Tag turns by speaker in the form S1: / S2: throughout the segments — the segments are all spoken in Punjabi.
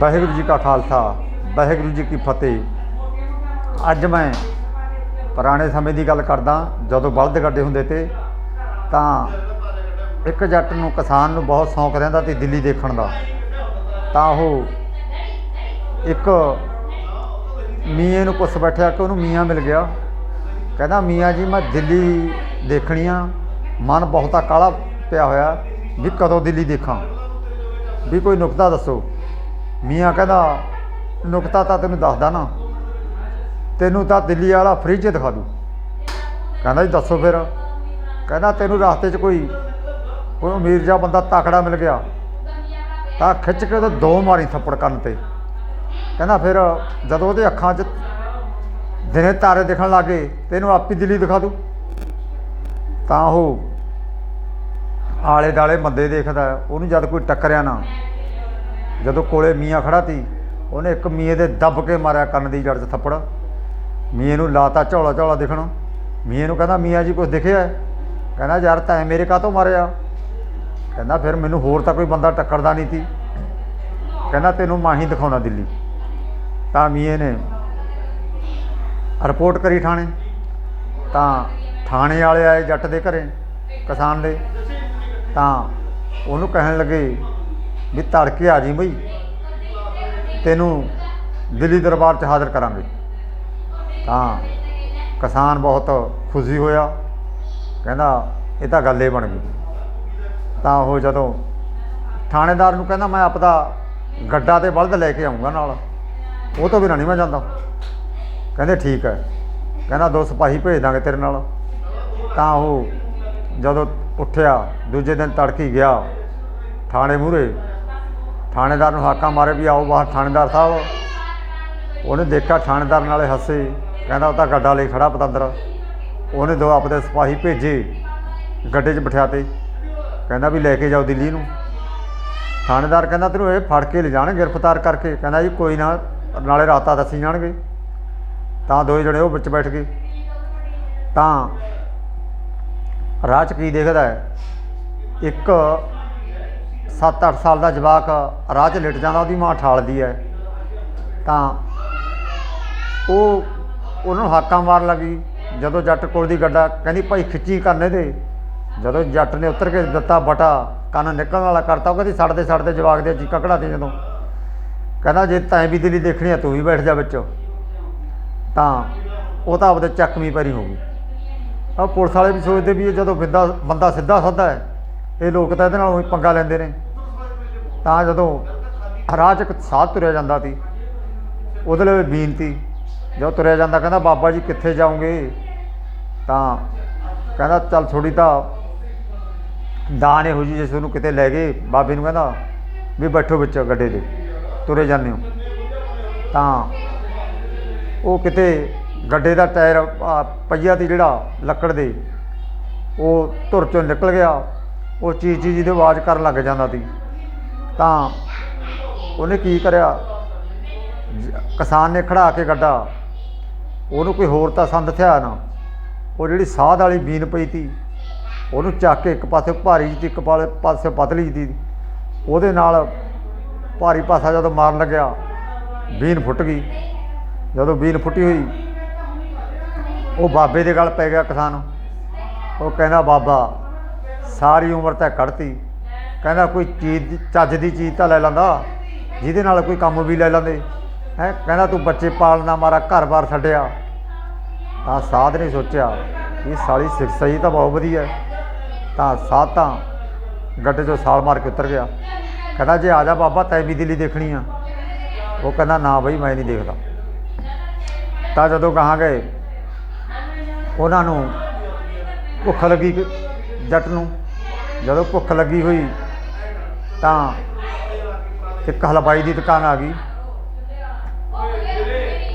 S1: ਵਾਹਿਗੁਰੂ ਜੀ ਕਾ ਖਾਲਸਾ, ਵਾਹਿਗੁਰੂ ਜੀ ਕੀ ਫਤਿਹ। ਅੱਜ ਮੈਂ ਪੁਰਾਣੇ ਸਮੇਂ ਦੀ ਗੱਲ ਕਰਦਾ, ਜਦੋਂ ਬਲਦ ਗੱਡੇ ਹੁੰਦੇ ਤੇ, ਤਾਂ ਇੱਕ ਜੱਟ ਨੂੰ, ਕਿਸਾਨ ਨੂੰ ਬਹੁਤ ਸ਼ੌਂਕ ਰਹਿੰਦਾ ਤੇ ਦਿੱਲੀ ਦੇਖਣ ਦਾ। ਤਾਂ ਉਹ ਇੱਕ ਮੀਆਂ ਨੂੰ ਪੁੱਛ ਬੈਠਿਆ ਕਿ ਉਹਨੂੰ ਮੀਆਂ ਮਿਲ ਗਿਆ। ਕਹਿੰਦਾ, ਮੀਆਂ ਜੀ, ਮੈਂ ਦਿੱਲੀ ਦੇਖਣੀ ਆ। ਮਨ ਬਹੁਤਾ ਕਾਲਾ ਪਿਆ ਹੋਇਆ, ਵੀ ਕਦੋਂ ਦਿੱਲੀ ਦੇਖਾਂ? ਵੀ ਕੋਈ ਨੁਕਤਾ ਦੱਸੋ। ਮੀਆਂ ਕਹਿੰਦਾ, ਨੁਕਤਾ ਤਾਂ ਤੈਨੂੰ ਦੱਸਦਾ ਨਾ। ਤੈਨੂੰ ਤਾਂ ਦਿੱਲੀ ਵਾਲਾ ਫ੍ਰਿਜ ਦਿਖਾ ਦੂ। ਕਹਿੰਦਾ ਜੀ, ਦੱਸੋ ਫਿਰ। ਕਹਿੰਦਾ, ਤੈਨੂੰ ਰਸਤੇ 'ਚ ਕੋਈ ਕੋਈ ਅਮੀਰ ਜਿਹਾ ਬੰਦਾ ਤਕੜਾ ਮਿਲ ਗਿਆ। ਤਾਂ ਖਿੱਚ ਕੇ ਉਹਦੇ ਦੋ ਮਾਰੀ ਥੱਪੜ ਕੰਨ ਤੇ। ਕਹਿੰਦਾ ਫਿਰ ਜਦੋਂ ਉਹਦੇ ਅੱਖਾਂ 'ਚ ਦਿਨੇ ਤਾਰੇ ਦਿਖਣ ਲੱਗੇ ਤੈਨੂੰ ਆਪੀ ਦਿੱਲੀ ਦਿਖਾ ਦੂ? ਤਾਂ ਉਹ ਆਲੇ ਦਾਲੇ ਬੰਦੇ ਦੇਖਦਾ, ਉਹਨੂੰ ਜਦ ਕੋਈ ਟੱਕਰਿਆ ਨਾ, ਜਦੋਂ ਕੋਲੇ ਮੀਆਂ ਖੜਾ ਤੀ, ਉਹਨੇ ਇੱਕ ਮੀਏ ਦੇ ਦੱਬ ਕੇ ਮਾਰਿਆ ਕੰਨ ਦੀ ਜੜ 'ਚ ਥੱਪੜ। ਮੀਏ ਨੂੰ ਲਾਤਾ ਝੋਲਾ ਝੋਲਾ ਦਿਖਣ। ਮੀਏ ਨੂੰ ਕਹਿੰਦਾ, ਮੀਆਂ ਜੀ ਕੁਝ ਦਿਖਿਆ ਕਹਿੰਦਾ, ਯਾਰ, ਤੈਂ ਮੇਰੇ ਕਾਹਤੋਂ ਮਾਰਿਆ? ਕਹਿੰਦਾ, ਫਿਰ ਮੈਨੂੰ ਹੋਰ ਤਾਂ ਕੋਈ ਬੰਦਾ ਟੱਕਰਦਾ ਨਹੀਂ ਸੀ ਕਹਿੰਦਾ, ਤੈਨੂੰ ਮਾਹੀ ਦਿਖਾਉਣਾ ਦਿੱਲੀ। ਤਾਂ ਮੀਏ ਨੇ ਰਿਪੋਰਟ ਕਰੀ ਥਾਣੇ। ਤਾਂ ਥਾਣੇ ਵਾਲੇ ਆਏ ਜੱਟ ਦੇ ਘਰੇ, ਕਿਸਾਨ ਦੇ। ਤਾਂ ਉਹਨੂੰ ਕਹਿਣ ਲੱਗੇ ਵੀ ਤੜਕੇ ਆ ਜੀ ਬਈ। ਤੈਨੂੰ ਦਿੱਲੀ ਦਰਬਾਰ 'ਚ ਹਾਜ਼ਰ ਕਰਾਂਗੇ। ਤਾਂ ਕਿਸਾਨ ਬਹੁਤ ਖੁਸ਼ੀ ਹੋਇਆ। ਕਹਿੰਦਾ, ਇਹ ਤਾਂ ਗੱਲ ਹੀ ਬਣ ਗਈ। ਤਾਂ ਉਹ ਜਦੋਂ ਥਾਣੇਦਾਰ ਨੂੰ ਕਹਿੰਦਾ, ਮੈਂ ਆਪਦਾ ਗੱਡਾ ਤੇ ਬਲਦ ਲੈ ਕੇ ਆਉਂਗਾ ਨਾਲ। ਉਹ ਤੋਂ ਬਿਨਾਂ ਨਹੀਂ ਮੈਂ ਜਾਂਦਾ। ਕਹਿੰਦੇ, ਠੀਕ ਹੈ। ਕਹਿੰਦਾ, ਦੋ ਸਿਪਾਹੀ ਭੇਜ ਦਾਂਗੇ ਤੇਰੇ ਨਾਲ। ਤਾਂ ਉਹ ਜਦੋਂ ਉੱਠਿਆ, ਦੂਜੇ ਦਿਨ ਤੜਕੀ ਗਿਆ। ਥਾਣੇ ਮੂਹਰੇ, ਥਾਣੇਦਾਰ ਨੂੰ ਹਾਕਾਂ ਮਾਰੇ ਵੀ ਆਓ ਬਾਹਰ ਥਾਣੇਦਾਰ ਸਾਹਿਬ। ਉਹਨੇ ਦੇਖਿਆ ਥਾਣੇਦਾਰ ਨਾਲੇ ਹੱਸੇ। ਕਹਿੰਦਾ ਉਹ ਤਾਂ ਗੱਡਾ ਲਈ ਖੜਾ ਪਤੰਦਰ। ਉਹਨੇ ਦੋ ਆਪਦੇ ਸਿਪਾਹੀ ਭੇਜੇ, ਗੱਡੇ 'ਚ ਬਿਠਾ ਕਹਿੰਦਾ ਵੀ ਲੈ ਕੇ ਜਾਓ ਦਿੱਲੀ ਨੂੰ। ਥਾਣੇਦਾਰ ਕਹਿੰਦਾ ਤੈਨੂੰ ਇਹ ਫੜ ਕੇ ਲਿਜਾਣ ਗ੍ਰਿਫਤਾਰ ਕਰਕੇ। ਕਹਿੰਦਾ ਜੀ ਕੋਈ ਨਾ, ਨਾਲੇ ਰਾਤਾਂ ਦੱਸੀ ਜਾਣਗੇ। ਤਾਂ ਦੋ ਜਣੇ ਉਹ ਵਿੱਚ ਬੈਠ ਗਏ। ਤਾਂ ਰਾਹ 'ਚ ਕੀ ਦੇਖਦਾ ਹੈ? ਇੱਕ 7-8 ਸਾਲ ਦਾ ਜਵਾਕ ਰਾਹ 'ਚ ਲਿਟ ਜਾਂਦਾ, ਉਹਦੀ ਮਾਂ ਠਾਲਦੀ ਹੈ। ਤਾਂ ਉਹ ਉਹਨਾਂ ਨੂੰ ਹਾਕਾਂ ਮਾਰਨ ਲੱਗੀ। ਜਦੋਂ ਜੱਟ ਕੋਲ ਦੀ ਗੱਡਾ, ਕਹਿੰਦੀ, ਭਾਈ, ਖਿੱਚੀ ਕਰਨੇ ਦੇ ਜਦੋਂ ਜੱਟ ਨੇ ਉੱਤਰ ਕੇ ਦਿੱਤਾ ਬਟਾ, ਕੰਨ ਨਿਕਲਣ ਵਾਲਾ ਕਰਤਾ, ਉਹ ਕਹਿੰਦੀ, ਸੜਦੇ ਸੜਦੇ ਜਵਾਕ ਦੇ ਚੀਕਾਂ ਦੇ ਜਦੋਂ ਕਹਿੰਦਾ, ਜੇ ਤੈਂ ਵੀ ਦਿੱਲੀ ਦੇਖਣੀ ਆ, ਤੂੰ ਵੀ ਬੈਠ ਜਾ ਵਿੱਚ। ਤਾਂ ਉਹ ਤਾਂ ਆਪਦੇ ਚੱਕਵੀਂ ਪੈਰੀ ਹੋ ਗਈ। ਆ ਪੁਲਿਸ ਵਾਲੇ ਵੀ ਸੋਚਦੇ ਵੀ ਇਹ ਜਦੋਂ ਬਿੰਦਾ ਬੰਦਾ ਸਿੱਧਾ ਸਾਦਾ ਹੈ, ਇਹ ਲੋਕ ਤਾਂ ਇਹਦੇ ਨਾਲ ਉਹੀ ਪੰਗਾ ਲੈਂਦੇ ਨੇ। ਤਾਂ ਜਦੋਂ ਰਾਹ 'ਚ ਇੱਕ ਸਾਧ ਤੁਰਿਆ ਜਾਂਦਾ ਸੀ, ਉਹਦੇ ਲਈ ਬੀਨਤੀ, ਜਦੋਂ ਤੁਰਿਆ ਜਾਂਦਾ ਕਹਿੰਦਾ, ਬਾਬਾ ਜੀ ਕਿੱਥੇ ਜਾਓਗੇ? ਤਾਂ ਕਹਿੰਦਾ, ਚੱਲ ਥੋੜੀ ਤਾਂ ਦਾਨ ਇਹੋ ਜਿਹੀ ਜੇ ਤੁਹਾਨੂੰ ਕਿਤੇ ਲੈ ਗਏ। ਬਾਬੇ ਨੂੰ ਕਹਿੰਦਾ, ਵੀ ਬੈਠੋ ਵਿੱਚ ਗੱਡੇ ਦੇ ਤੁਰੇ ਜਾਂਦੇ ਹੋ। ਤਾਂ ਉਹ ਕਿਤੇ ਗੱਡੇ ਦਾ ਟਾਇਰ ਪਹੀਆ ਤੇ ਜਿਹੜਾ ਲੱਕੜ ਦੇ, ਉਹ ਧੁਰ ਚੋਂ ਨਿਕਲ ਗਿਆ, ਉਹ ਚੀਜ਼ ਚੀਜ਼ ਦੀ ਆਵਾਜ਼ ਕਰਨ ਲੱਗ ਜਾਂਦਾ ਸੀ। ਤਾਂ ਉਹਨੇ ਕੀ ਕਰਿਆ? ਜ- ਕਿਸਾਨ ਨੇ ਖੜਾ ਕੇ ਗੱਡਾ। ਉਹਨੂੰ ਕੋਈ ਹੋਰ ਤਾਂ ਸੰਦ ਥਿਆ ਨਾ। ਉਹ ਜਿਹੜੀ ਸਾਧ ਵਾਲੀ ਬੀਨ ਪਈ ਤੀ ਉਹਨੂੰ ਚੱਕ ਕੇ ਇੱਕ ਪਾਸੇ ਭਾਰੀ ਜਿਹੀ ਤੇ ਇੱਕ ਪਾਲੇ ਪਾਸੇ ਪਤਲੀ ਜਿਹੀ ਤੀ ਉਹਦੇ ਨਾਲ ਭਾਰੀ ਪਾਸਾ ਜਦੋਂ ਮਾਰਨ ਲੱਗਿਆ, ਬੀਨ ਫੁੱਟ ਗਈ। ਜਦੋਂ ਬੀਨ ਫੁੱਟੀ ਹੋਈ ਉਹ ਬਾਬੇ ਦੇ ਗਲ ਪੈ ਗਿਆ ਕਿਸਾਨ ਉਹ ਕਹਿੰਦਾ, ਬਾਬਾ, ਸਾਰੀ ਉਮਰ ਤਾਂ ਕੱਢਤੀ ਕਹਿੰਦਾ, ਕੋਈ ਚੀਜ਼ ਚੱਜ ਦੀ ਚੀਜ਼ ਤਾਂ ਲੈ ਲੈਂਦਾ। ਜਿਹਦੇ ਨਾਲ ਕੋਈ ਕੰਮ ਵੀ ਲੈ ਲੈਂਦੇ। ਹੈ, ਕਹਿੰਦਾ, ਤੂੰ ਬੱਚੇ ਪਾਲਣਾ ਮਾਰਾ ਘਰ-ਬਾਰ ਛੱਡਿਆ। ਤਾਂ ਸਾਧ ਨੇ ਸੋਚਿਆ, ਇਹ ਸਾਲੀ ਸਿੱਖਿਆ ਹੀ ਤਾਂ ਬਹੁਤ ਵਧੀਆ ਤਾਂ ਸਾਧ ਤਾਂ ਗੱਡੇ 'ਚੋਂ ਸਾਲ ਮਾਰ ਕੇ ਉਤਰ ਗਿਆ। ਕਹਿੰਦਾ, ਜੇ ਆ ਜਾ ਬਾਬਾ, ਤੈ ਵੀ ਦਿੱਲੀ ਦੇਖਣੀ ਆ। ਉਹ ਕਹਿੰਦਾ, ਨਾ ਬਈ, ਮੈਂ ਨਹੀਂ ਦੇਖਦਾ। ਤਾਂ ਜਦੋਂ ਗਾਹਾਂ ਗਏ ਉਹਨਾਂ ਨੂੰ ਭੁੱਖ ਲੱਗੀ ਜੱਟ ਨੂੰ। ਜਦੋਂ ਭੁੱਖ ਲੱਗੀ ਹੋਈ, ਤਾਂ ਇੱਕ ਹਲਵਾਈ ਦੀ ਦੁਕਾਨ ਆ ਗਈ।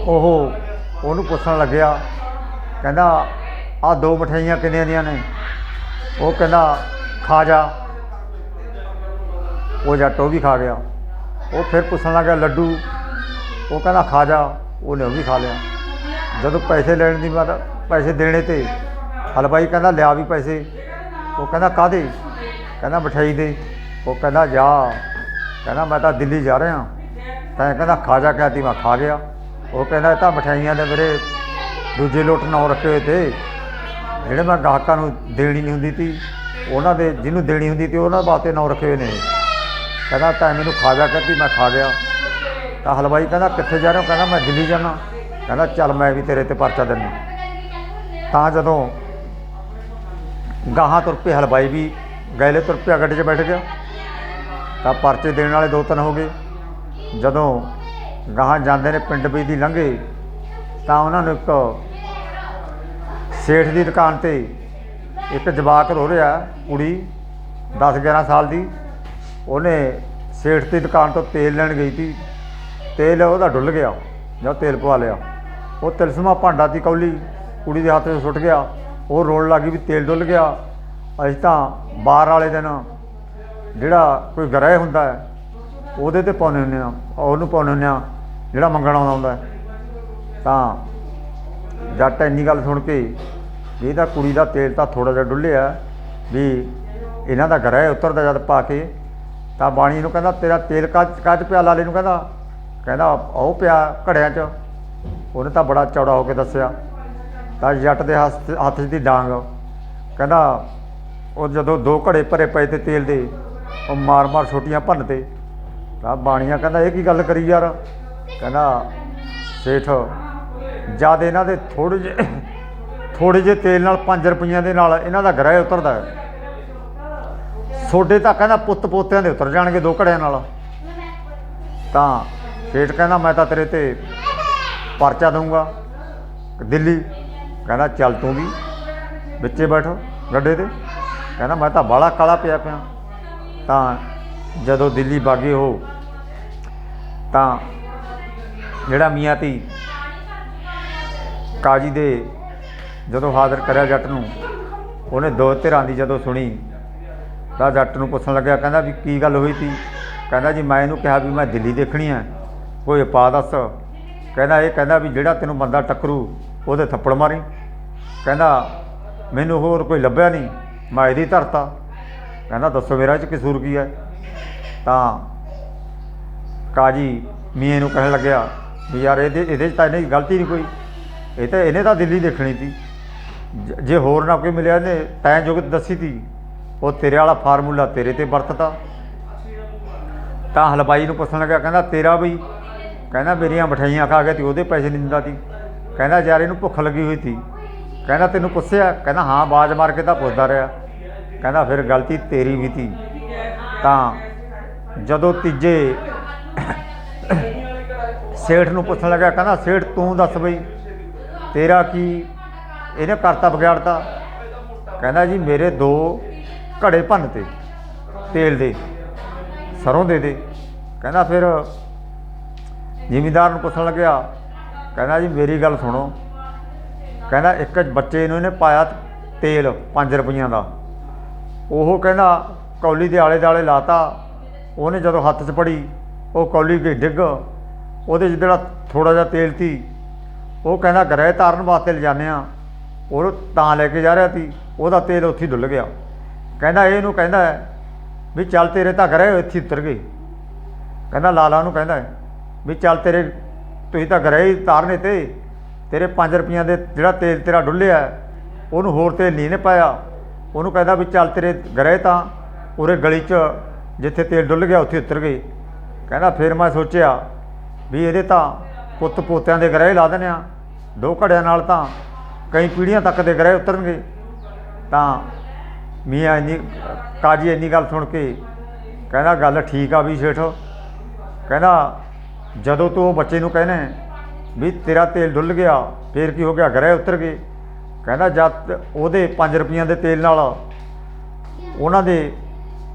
S1: ਉਹ ਉਹਨੂੰ ਪੁੱਛਣ ਲੱਗਿਆ, ਕਹਿੰਦਾ ਆ ਦੋ ਮਠਿਆਈਆਂ ਕਿੰਨੀਆਂ ਦੀਆਂ ਨੇ? ਉਹ ਕਹਿੰਦਾ, ਖਾ ਜਾ। ਉਹ ਜੱਟ ਉਹ ਵੀ ਖਾ ਗਿਆ। ਉਹ ਫਿਰ ਪੁੱਛਣ ਲੱਗਾ ਲੱਡੂ? ਉਹ ਕਹਿੰਦਾ, ਖਾ ਜਾ। ਉਹਨੇ ਉਹ ਵੀ ਖਾ ਲਿਆ। ਜਦੋਂ ਪੈਸੇ ਲੈਣ ਦੀ ਵਾਰ ਪੈਸੇ ਦੇਣੇ ਤੇ। ਹਲਵਾਈ ਕਹਿੰਦਾ ਲਿਆ ਵੀ ਪੈਸੇ। ਉਹ ਕਹਿੰਦਾ ਕਾਦੇ ਕਹਿੰਦਾ ਮਠਿਆਈ ਦੇ। ਉਹ ਕਹਿੰਦਾ ਜਾ। ਕਹਿੰਦਾ ਮੈਂ ਤਾਂ ਦਿੱਲੀ ਜਾ ਰਿਹਾ। ਤਾਂ ਕਹਿੰਦਾ ਖਾ ਜਾ ਕਹਿੰਦੀ ਮੈਂ ਖਾ ਗਿਆ। ਉਹ ਕਹਿੰਦਾ ਇਹ ਤਾਂ ਮਠਿਆਈਆਂ ਦੇ ਮੇਰੇ ਦੂਜੇ ਲੋਟ ਨੌ ਰੱਖੇ ਹੋਏ ਤੇ। ਜਿਹੜੇ ਮੈਂ ਗਾਹਕਾਂ ਨੂੰ ਦੇਣੀ ਨਹੀਂ ਹੁੰਦੀ ਤੀ, ਉਹਨਾਂ ਦੇ ਜਿਹਨੂੰ ਦੇਣੀ ਹੁੰਦੀ ਤੀ, ਉਹਨਾਂ ਵਾਸਤੇ ਨੌ ਰੱਖੇ ਹੋਏ ਨੇ। ਕਹਿੰਦਾ ਤਾਂ ਮੈਨੂੰ ਖਾ ਜਾ ਕਹਿੰਦੀ ਮੈਂ ਖਾ ਗਿਆ। ਤਾਂ ਹਲਵਾਈ ਕਹਿੰਦਾ ਕਿੱਥੇ ਜਾ ਰਹੇ ਹੋ? ਕਹਿੰਦਾ ਮੈਂ ਦਿੱਲੀ ਜਾਣਾ। ਕਹਿੰਦਾ ਚੱਲ ਮੈਂ ਵੀ ਤੇਰੇ ਤੇ ਪਰਚਾ ਦਿੰਦਾ। ਤਾਂ ਜਦੋਂ ਗਾਹਾਂ ਤੁਰ ਪਏ, ਹਲਵਾਈ ਵੀ ਗੈਲੇ ਤੁਰ ਪਿਆ ਗੱਡੀ 'ਚ ਬੈਠ ਗਿਆ। ਤਾਂ ਪਰਚੇ ਦੇਣ ਵਾਲੇ ਦੋ ਤਿੰਨ ਹੋ ਗਏ। ਜਦੋਂ ਗਾਹਾਂ ਜਾਂਦੇ ਨੇ ਪਿੰਡ ਵੀ ਦੀ ਲੰਘੇ, ਤਾਂ ਉਹਨਾਂ ਨੂੰ ਇੱਕ ਸੇਠ ਦੀ ਦੁਕਾਨ ਤੇ ਇੱਕ ਜਵਾਕ ਰੋ ਰਿਹਾ, ਕੁੜੀ 10 11 ਸਾਲ ਦੀ। ਉਹਨੇ ਸੇਠ ਦੀ ਦੁਕਾਨ ਤੋਂ ਤੇਲ ਲੈਣ ਗਈ ਸੀ। ਤੇਲ ਉਹਦਾ ਡੁੱਲ ਗਿਆ ਜਦ ਤੇਲ ਪਵਾ ਲਿਆ। ਉਹ ਤਿਲਸਮਾ ਭਾਂਡਾ ਦੀ ਕੌਲੀ ਕੁੜੀ ਦੇ ਹੱਥ 'ਚ ਸੁੱਟ ਗਿਆ, ਉਹ ਰੋਣ ਲੱਗੀ ਵੀ ਤੇਲ ਡੁੱਲ ਗਿਆ। ਅਸੀਂ ਤਾਂ ਬਾਹਰ ਵਾਲੇ ਦਿਨ ਜਿਹੜਾ ਕੋਈ ਗ੍ਰਹਿ ਹੁੰਦਾ ਹੈ, ਉਹਦੇ ਤੇ ਪਾਉਂਦੇ ਹੁੰਦੇ ਆ ਉਹਨੂੰ ਪਾਉਂਦੇ ਹੁੰਦੇ ਆ ਜਿਹੜਾ ਮੰਗਣ ਆਉਂਦਾ ਹੁੰਦਾ ਤਾਂ ਜੱਟ ਇੰਨੀ ਗੱਲ ਸੁਣ ਕੇ ਵੀ ਇਹਦਾ ਕੁੜੀ ਦਾ ਤੇਲ ਤਾਂ ਥੋੜਾ ਜਿਹਾ ਡੁੱਲਿਆ ਵੀ ਇਹਨਾਂ ਦਾ ਗ੍ਰਹਿ ਉਤਰਦਾ ਜਦ ਪਾ ਕੇ, ਤਾਂ ਬਾਣੀ ਨੂੰ ਕਹਿੰਦਾ, ਤੇਰਾ ਤੇਲ ਕੱਚ ਕੱਚ ਪਿਆ? ਲਾਲੇ ਨੂੰ ਕਹਿੰਦਾ ਕਹਿੰਦਾ, ਉਹ ਪਿਆ ਘੜਿਆਂ 'ਚ। ਉਹਨੇ ਤਾਂ ਬੜਾ ਚੌੜਾ ਹੋ ਕੇ ਦੱਸਿਆ। ਤਾਂ ਜੱਟ ਦੇ ਹੱਥ ਹੱਥ 'ਚ ਦੀ ਡਾਂਗ। ਕਹਿੰਦਾ, ਉਹ ਜਦੋਂ ਦੋ ਘੜੇ ਭਰੇ ਪਏ ਤੇ ਤੇਲ ਦੇ, ਉਹ ਮਾਰ ਮਾਰ ਛੋਟੀਆਂ ਭੰਨ ਤੇ ਤਾਂ ਬਾਣੀਆਂ ਕਹਿੰਦਾ, ਇਹ ਕੀ ਗੱਲ ਕਰੀ ਯਾਰ? ਕਹਿੰਦਾ, ਸੇਠ, ਜਦ ਇਹਨਾਂ ਦੇ ਥੋੜੇ ਜਿਹੇ ਥੋੜੇ ਜਿਹੇ ਤੇਲ ਨਾਲ 5 ਰੁਪਈਆਂ ਦੇ ਨਾਲ ਇਹਨਾਂ ਦਾ ਗ੍ਰਹਿ ਉਤਰਦਾ ਹੈ। ਸੋਡੇ ਤਾਂ ਕਹਿੰਦਾ ਪੁੱਤ ਪੋਤਿਆਂ ਦੇ ਉਤਰ ਜਾਣਗੇ ਦੋ ਘੜਿਆਂ ਨਾਲ। ਤਾਂ ਸੇਠ ਕਹਿੰਦਾ, ਮੈਂ ਤਾਂ ਤੇਰੇ ਤੇ ਪਰਚਾ ਦਊਂਗਾ। ਦਿੱਲੀ ਕਹਿੰਦਾ, ਚੱਲ ਤੂੰ ਵੀ ਵਿੱਚੇ ਬੈਠੋ ਗੱਡੇ ਤੇ। ਕਹਿੰਦਾ, ਮੈਂ ਤਾਂ ਬਾਲਾ ਕਾਲਾ ਪਿਆ ਪਿਆ। ਤਾਂ ਜਦੋਂ ਦਿੱਲੀ ਬਾਗੇ ਹੋ, ਤਾਂ ਜਿਹੜਾ ਮੀਆਂ ਤੀ ਕਾਜੀ ਦੇ ਜਦੋਂ ਹਾਜ਼ਰ ਕਰਿਆ ਜੱਟ ਨੂੰ, ਉਹਨੇ ਦੋ ਧਿਰਾਂ ਦੀ ਜਦੋਂ ਸੁਣੀ, ਤਾਂ ਜੱਟ ਨੂੰ ਪੁੱਛਣ ਲੱਗਿਆ, ਕਹਿੰਦਾ ਵੀ ਕੀ ਗੱਲ ਹੋਈ ਤੀ ਕਹਿੰਦਾ ਜੀ, ਮੈਂ ਇਹਨੂੰ ਕਿਹਾ ਵੀ ਮੈਂ ਦਿੱਲੀ ਦੇਖਣੀ ਹੈ, ਕੋਈ ਉਪਾਅ ਦੱਸ। ਕਹਿੰਦਾ, ਇਹ ਕਹਿੰਦਾ ਵੀ ਜਿਹੜਾ ਤੈਨੂੰ ਬੰਦਾ ਟੱਕਰੂ ਉਹਦੇ ਥੱਪੜ ਮਾਰੀ। ਕਹਿੰਦਾ, ਮੈਨੂੰ ਹੋਰ ਕੋਈ ਲੱਭਿਆ ਨਹੀਂ, ਮੈਂ ਇਹਦੀ ਧਰਤਾ ਕਹਿੰਦਾ, ਦੱਸੋ ਮੇਰਾ 'ਚ ਕਸੂਰ ਕੀ ਹੈ? ਤਾਂ ਕਾਜੀ ਮੀਆਂ ਨੂੰ ਕਹਿਣ ਲੱਗਿਆ ਵੀ ਯਾਰ ਇਹਦੇ ਇਹਦੇ 'ਚ ਤਾਂ ਇਹਨੇ ਗਲਤੀ ਨਹੀਂ ਕੋਈ। ਇਹ ਤਾਂ ਇਹਨੇ ਤਾਂ ਦਿੱਲੀ ਦੇਖਣੀ ਸੀ। ਜੇ ਹੋਰ ਨਾ ਕੋਈ ਮਿਲਿਆ ਨੇ ਤੈਂ ਜੋ ਦੱਸੀ ਤੀ ਉਹ ਤੇਰੇ ਵਾਲਾ ਫਾਰਮੂਲਾ ਤੇਰੇ ਤੇ ਵਰਤਤਾ। ਤਾਂ ਹਲਵਾਈ ਨੂੰ ਪੁੱਛਣ ਲੱਗਾ ਕਹਿੰਦਾ, ਤੇਰਾ ਵੀ ਕਹਿੰਦਾ, ਮੇਰੀਆਂ ਮਠਾਈਆਂ ਖਾ ਕੇ ਤੇ ਉਹਦੇ ਪੈਸੇ ਨਹੀਂ ਦਿੰਦਾ ਤੀ ਕਹਿੰਦਾ ਯਾਰ ਇਹਨੂੰ ਭੁੱਖ ਲੱਗੀ ਹੋਈ ਸੀ। ਕਹਿੰਦਾ ਤੈਨੂੰ ਪੁੱਛਿਆ? ਕਹਿੰਦਾ ਹਾਂ, ਆਵਾਜ਼ ਮਾਰ ਕੇ ਤਾਂ ਪੁੱਛਦਾ ਰਿਹਾ। ਕਹਿੰਦਾ ਫਿਰ ਗਲਤੀ ਤੇਰੀ ਵੀ ਤੀ ਤਾਂ ਜਦੋਂ ਤੀਜੇ ਸੇਠ ਨੂੰ ਪੁੱਛਣ ਲੱਗਾ ਕਹਿੰਦਾ ਸੇਠ ਤੂੰ ਦੱਸ ਬਈ, ਤੇਰਾ ਕੀ? ਇਹਨੇ ਕਰਤਾ ਵਿਗਾੜਤਾ। ਕਹਿੰਦਾ ਜੀ ਮੇਰੇ ਦੋ ਘੜੇ ਭੰਨ ਤੇ, ਤੇਲ ਦੇ, ਸਰੋਂ ਦੇ ਦੇ। ਕਹਿੰਦਾ ਫਿਰ ਜ਼ਿਮੀਦਾਰ ਨੂੰ ਪੁੱਛਣ ਲੱਗਿਆ ਕਹਿੰਦਾ ਜੀ, ਮੇਰੀ ਗੱਲ ਸੁਣੋ। ਕਹਿੰਦਾ ਇੱਕ ਬੱਚੇ ਨੂੰ ਇਹਨੇ ਪਾਇਆ ਤੇਲ 5 ਰੁਪਈਆਂ ਦਾ। ਉਹ ਕਹਿੰਦਾ ਕੌਲੀ ਦੇ ਆਲੇ ਦੁਆਲੇ ਲਾਤਾ, ਉਹਨੇ ਜਦੋਂ ਹੱਥ 'ਚ ਪੜੀ ਉਹ ਕੌਲੀ ਗਈ ਡਿੱਗ, ਉਹਦੇ 'ਚ ਜਿਹੜਾ ਥੋੜਾ ਜਿਹਾ ਤੇਲ ਸੀ, ਉਹ ਕਹਿੰਦਾ ਗ੍ਰਹਿ ਤਾਰਨ ਵਾਸਤੇ ਲਿਜਾਨੇ ਆ। ਉਹ ਤਾਂ ਲੈ ਕੇ ਜਾ ਰਿਹਾ ਸੀ, ਉਹਦਾ ਤੇਲ ਉੱਥੇ ਡੁੱਲ ਗਿਆ। ਕਹਿੰਦਾ ਇਹਨੂੰ ਕਹਿੰਦਾ ਵੀ ਚੱਲ ਤੇਰੇ ਤਾਂ ਗ੍ਰਹਿ ਇੱਥੇ ਉਤਰ ਗਏ। ਕਹਿੰਦਾ ਲਾਲਾ ਨੂੰ ਕਹਿੰਦਾ ਵੀ ਚੱਲ ਤੇਰੇ ਤੁਸੀਂ ਤਾਂ ਗ੍ਰਹਿ ਹੀ ਤਾਰਨੇ ਤੇ, ਤੇਰੇ 5 ਰੁਪਈਆਂ ਦੇ ਜਿਹੜਾ ਤੇਲ ਤੇਰਾ ਡੁੱਲਿਆ, ਉਹਨੂੰ ਹੋਰ ਤੇਲ ਨਹੀਂ ਨੇ ਪਾਇਆ। ਉਹਨੂੰ ਕਹਿੰਦਾ ਵੀ ਚੱਲ ਤੇਰੇ ਗ੍ਰਹਿ ਤਾਂ ਉਰੇ ਗਲੀ 'ਚ ਜਿੱਥੇ ਤੇਲ ਡੁੱਲ ਗਿਆ ਉੱਥੇ ਉਤਰ ਗਏ। ਕਹਿੰਦਾ ਫਿਰ ਮੈਂ ਸੋਚਿਆ ਵੀ ਇਹਦੇ ਤਾਂ ਪੁੱਤ ਪੋਤਿਆਂ ਦੇ ਗ੍ਰਹਿ ਲਾ ਦਿੰਦੇ ਆ ਦੋ ਘੜਿਆਂ ਨਾਲ ਤਾਂ ਕਈ ਪੀੜ੍ਹੀਆਂ ਤੱਕ ਦੇ ਗ੍ਰਹਿ ਉਤਰਨਗੇ। ਤਾਂ ਮੀਆਂ ਇੰਨੀ, ਕਾਜੀ ਇੰਨੀ ਗੱਲ ਸੁਣ ਕੇ ਕਹਿੰਦਾ, ਗੱਲ ਠੀਕ ਆ ਵੀ ਸੇਠ। ਕਹਿੰਦਾ ਜਦੋਂ ਤੂੰ ਉਹ ਬੱਚੇ ਨੂੰ ਕਹਿੰਦਾ ਵੀ ਤੇਰਾ ਤੇਲ ਡੁੱਲ ਗਿਆ, ਫੇਰ ਕੀ ਹੋ ਗਿਆ? ਗ੍ਰਹਿ ਉਤਰ ਗਏ। ਕਹਿੰਦਾ, ਜਦ ਉਹਦੇ 5 ਰੁਪਈਆਂ ਦੇ ਤੇਲ ਨਾਲ ਉਹਨਾਂ ਦੇ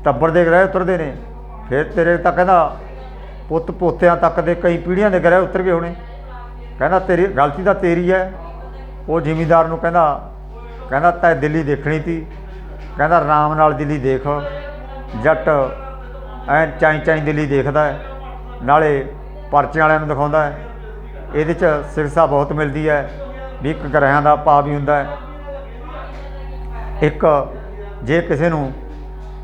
S1: ਟੱਬਰ ਦੇ ਗ੍ਰਹਿ ਉਤਰਦੇ ਨੇ, ਫਿਰ ਤੇਰੇ ਤਾਂ ਕਹਿੰਦਾ, ਪੁੱਤ ਪੋਤਿਆਂ ਤੱਕ ਦੇ ਕਈ ਪੀੜ੍ਹੀਆਂ ਦੇ ਗ੍ਰਹਿ ਉਤਰ ਗਏ ਹੋਣੇ। ਕਹਿੰਦਾ, ਤੇਰੀ ਗਲਤੀ ਤਾਂ ਤੇਰੀ ਹੈ। ਉਹ ਜ਼ਿਮੀਦਾਰ ਨੂੰ ਕਹਿੰਦਾ ਕਹਿੰਦਾ, ਤੈ ਦਿੱਲੀ ਦੇਖਣੀ ਤੀ। ਕਹਿੰਦਾ, ਆਰਾਮ ਨਾਲ ਦਿੱਲੀ ਦੇਖ। ਜੱਟ ਐ ਚਾਈ ਚਾਈ ਦਿੱਲੀ ਦੇਖਦਾ ਨਾਲੇ ਪਰਚੇ ਵਾਲਿਆਂ ਨੂੰ ਦਿਖਾਉਂਦਾ ਹੈ। ਇਹਦੇ 'ਚ ਸਿਰਸਾ ਬਹੁਤ ਮਿਲਦੀ ਹੈ। ਵੀ ਇੱਕ ਗ੍ਰਹਿਆਂ ਦਾ ਪਾ ਵੀ ਹੁੰਦਾ ਹੈ। ਇੱਕ ਜੇ ਕਿਸੇ ਨੂੰ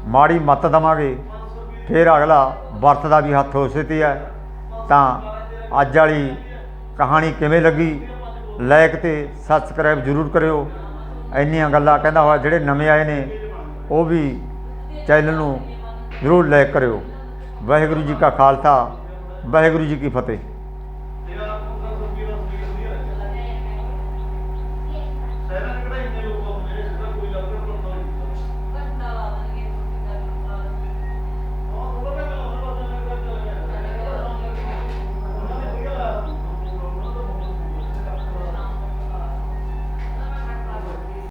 S1: ਮਾੜੀ ਮੱਤ ਦਵਾਂਗੇ, ਫਿਰ ਅਗਲਾ ਵਰਤ ਦਾ ਵੀ ਹੱਥ ਉਸੇ ਤੇ ਹੈ। ਤਾਂ ਅੱਜ ਵਾਲੀ ਕਹਾਣੀ ਕਿਵੇਂ ਲੱਗੀ? ਲਾਇਕ ਤੇ ਸਬਸਕ੍ਰਾਈਬ ਜ਼ਰੂਰ ਕਰਿਓ। ਇੰਨੀਆਂ ਗੱਲਾਂ ਕਹਿੰਦਾ ਹੋਇਆ, ਜਿਹੜੇ ਨਵੇਂ ਆਏ ਨੇ, ਉਹ ਵੀ ਚੈਨਲ ਨੂੰ ਜ਼ਰੂਰ ਲਾਇਕ ਕਰਿਓ। ਵਾਹਿਗੁਰੂ ਜੀ ਕਾ ਖਾਲਸਾ। ਵਾਹਿਗੁਰੂ ਜੀ ਕੀ ਫਤਿਹ।